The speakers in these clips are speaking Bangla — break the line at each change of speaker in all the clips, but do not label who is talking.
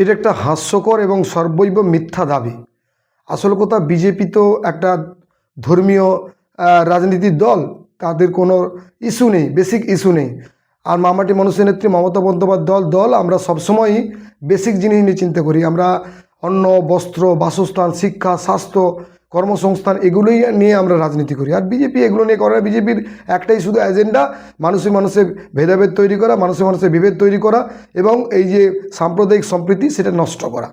এটা একটা হাস্যকর এবং সর্বৈব মিথ্যা দাবি। আসল কথা, বিজেপি তো একটা ধর্মীয় রাজনীতির দল, তাদের কোনো ইস্যু নেই, বেসিক ইস্যু নেই। আর মামাটি মানুষের নেত্রী, মমতা বন্দ্যোপাধ্যায় দল, আমরা সবসময়ই বেসিক জিনিস নিয়ে চিন্তা করি। আমরা অন্ন, বস্ত্র, বাসস্থান, শিক্ষা, স্বাস্থ্য কর্মসংস্থান এগুলোই নিয়ে আমরা রাজনীতি করি। আর বিজেপি এগুলো নিয়ে করে বিজেপির একটাই শুধু এজেন্ডা মানুষে মানুষে ভেদাভেদ তৈরি করা, মানুষে মানুষে বিভেদ তৈরি করা এবং এই যে সাম্প্রদায়িক সম্প্রীতি সেটা নষ্ট করা।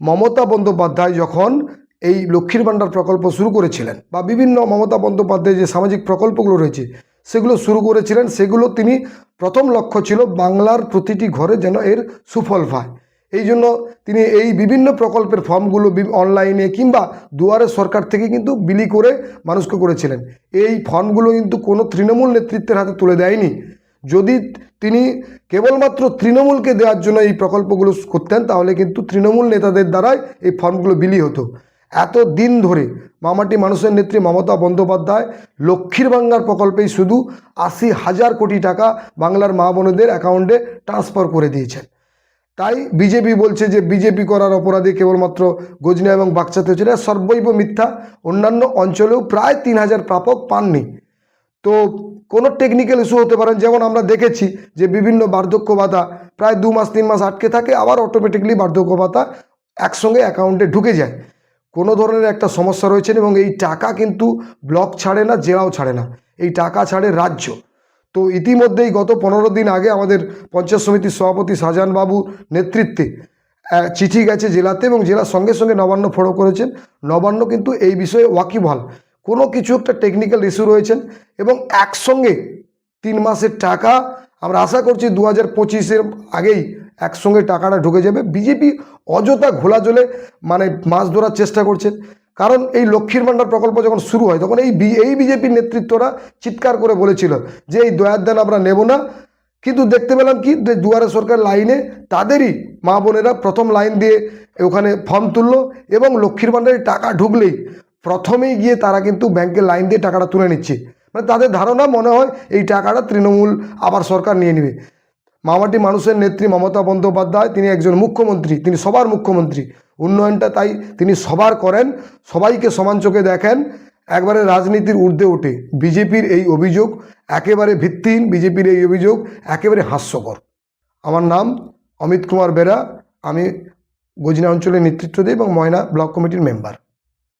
মমতা বন্দ্যোপাধ্যায় যখন এই লক্ষ্মীর ভাণ্ডার প্রকল্প শুরু করেছিলেন বা বিভিন্ন মমতা বন্দ্যোপাধ্যায় যে সামাজিক প্রকল্পগুলো রয়েছে, সেগুলো শুরু করেছিলেন, সেগুলো তিনি প্রথম লক্ষ্য ছিল বাংলার প্রতিটি ঘরে যেন এর সুফল পায়। এই জন্য তিনি এই বিভিন্ন প্রকল্পের ফর্মগুলো অনলাইনে কিংবা দুয়ারে সরকার থেকে কিন্তু বিলি করে মানুষকে করেছিলেন। এই ফর্মগুলো কিন্তু কোনো তৃণমূল নেতৃত্বের হাতে তুলে দেয়নি। যদি তিনি কেবলমাত্র তৃণমূলকে দেওয়ার জন্য এই প্রকল্পগুলো করতেন, তাহলে কিন্তু তৃণমূল নেতাদের দ্বারাই এই ফর্মগুলো বিলি হতো। এত দিন ধরে মামাটি মানুষের নেত্রী মমতা বন্দ্যোপাধ্যায় লক্ষ্মীর ভাঙ্গার প্রকল্পেই শুধু আশি হাজার কোটি টাকা বাংলার মা বোনেদের অ্যাকাউন্টে ট্রান্সফার করে দিয়েছেন। তাই বিজেপি বলছে যে বিজেপি করার অপরাধে কেবলমাত্র গজনা এবং বাচ্চাতে হচ্ছে এটা সর্বৈব মিথ্যা। অন্যান্য অঞ্চলেও প্রায় তিন হাজার প্রাপক পাননি। তো কোনো টেকনিক্যাল ইস্যু হতে পারেন যেমন আমরা দেখেছি যে বিভিন্ন বার্ধক্য ভাতা প্রায় দু মাস, তিন মাস আটকে থাকে, আবার অটোমেটিকলি বার্ধক্য ভাতা একসঙ্গে অ্যাকাউন্টে ঢুকে যায়। কোনো ধরনের একটা সমস্যা রয়েছে এবং এই টাকা কিন্তু ব্লক ছাড়ে না, জেলাও ছাড়ে না। এই টাকা ছাড়ে রাজ্য। তো ইতিমধ্যেই গত পনেরো দিন আগে আমাদের পঞ্চায়েত সমিতির সভাপতি শাহজাহানবাবু নেতৃত্বে চিঠি গেছে জেলাতে এবং জেলার সঙ্গে সঙ্গে নবান্ন ফলো করেছেন। নবান্ন কিন্তু এই বিষয়ে ওয়াকিবহাল। কোনো কিছু একটা টেকনিক্যাল ইস্যু রয়েছেন এবং একসঙ্গে তিন মাসের টাকা আমরা আশা করছি দু হাজার পঁচিশের আগেই একসঙ্গে টাকাটা ঢুকে যাবে। বিজেপি অযথা ঘোলা জলে মানে মাছ ধরার চেষ্টা করছেন। কারণ এই লক্ষ্মীর ভাণ্ডার প্রকল্প যখন শুরু হয়, তখন এই এই বিজেপির নেতৃত্বরা চিৎকার করে বলেছিল যে এই দয়ার দান আমরা নেব না। কিন্তু দেখতে পেলাম কি দুয়ারে সরকার লাইনে তাদেরই মা বোনেরা প্রথম লাইন দিয়ে ওখানে ফর্ম তুললো এবং লক্ষ্মীর ভাণ্ডারে টাকা ঢুকলেই প্রথমেই গিয়ে তারা কিন্তু ব্যাংকের লাইন দিয়ে টাকাটা তুলে নিচ্ছে। মানে তাদের ধারণা মনে হয় এই টাকাটা তৃণমূল আবার সরকার নিয়ে নেবে। মামাটি মানুষের নেত্রী মমতা বন্দ্যোপাধ্যায়, তিনি একজন মুখ্যমন্ত্রী, তিনি সবার মুখ্যমন্ত্রী। উন্নয়নটা তাই তিনি সবার করেন, সবাইকে সমান চোখে দেখেন, একবারে রাজনীতির ঊর্ধ্বে ওঠে। বিজেপির এই অভিযোগ একেবারে ভিত্তিহীন, বিজেপির এই অভিযোগ একেবারে হাস্যকর। আমার নাম অমিত কুমার বেরা, আমি গজিনা অঞ্চলের নেতৃত্ব দিই এবং ময়না ব্লক কমিটির মেম্বার।